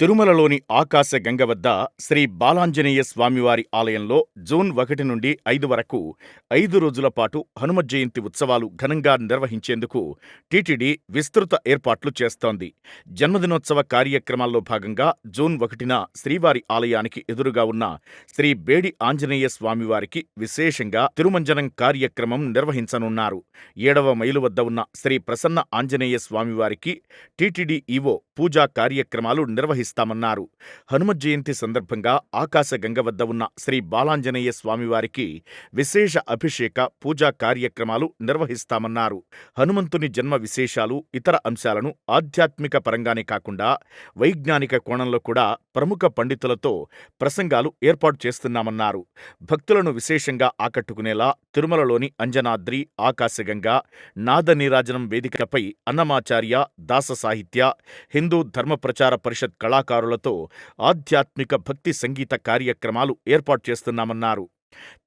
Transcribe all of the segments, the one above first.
తిరుమలలోని ఆకాశ గంగ వద్ద శ్రీ బాలాంజనేయ స్వామివారి ఆలయంలో జూన్ ఒకటి నుండి ఐదు వరకు ఐదు రోజుల పాటు హనుమ జయంతి ఉత్సవాలు ఘనంగా నిర్వహించేందుకు టీటీడీ విస్తృత ఏర్పాట్లు చేస్తోంది. జన్మదినోత్సవ కార్యక్రమాల్లో భాగంగా జూన్ ఒకటిన శ్రీవారి ఆలయానికి ఎదురుగా ఉన్న శ్రీ బేడి ఆంజనేయ స్వామివారికి విశేషంగా తిరుమంజనం కార్యక్రమం నిర్వహించనున్నారు. ఏడవ మైలు వద్ద ఉన్న శ్రీ ప్రసన్న ఆంజనేయ స్వామివారికి టీటీడీ ఈవో పూజా కార్యక్రమాలు నిర్వహిస్తామన్నారు హనుమ జయంతి సందర్భంగా ఆకాశగంగ వద్ద ఉన్న శ్రీ బాలాంజనేయ స్వామివారికి విశేష అభిషేక పూజా కార్యక్రమాలు నిర్వహిస్తామన్నారు. హనుమంతుని జన్మ విశేషాలు ఇతర అంశాలను ఆధ్యాత్మిక పరంగానే కాకుండా వైజ్ఞానిక కోణంలో కూడా ప్రముఖ పండితులతో ప్రసంగాలు ఏర్పాటు చేస్తున్నామన్నారు. భక్తులను విశేషంగా ఆకట్టుకునేలా తిరుమలలోని అంజనాద్రి ఆకాశగంగ నాదనీరాజనం వేదికపై అన్నమాచార్య దాస సాహిత్య హిందూ ధర్మ ప్రచార పరిషత్ కళాకారులతో ఆధ్యాత్మిక భక్తి సంగీత కార్యక్రమాలు ఏర్పాటు చేస్తున్నామన్నారు.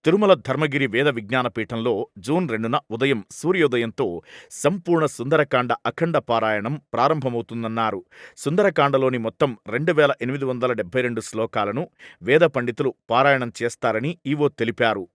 తిరుమల ధర్మగిరి వేద విజ్ఞానపీఠంలో జూన్ రెండున ఉదయం సూర్యోదయంతో సంపూర్ణ సుందరకాండ అఖండ పారాయణం ప్రారంభమవుతుందన్నారు. సుందరకాండలోని మొత్తం రెండు వేల ఎనిమిది వందల డెబ్బై రెండు శ్లోకాలను వేద పండితులు పారాయణం చేస్తారని ఈవో తెలిపారు.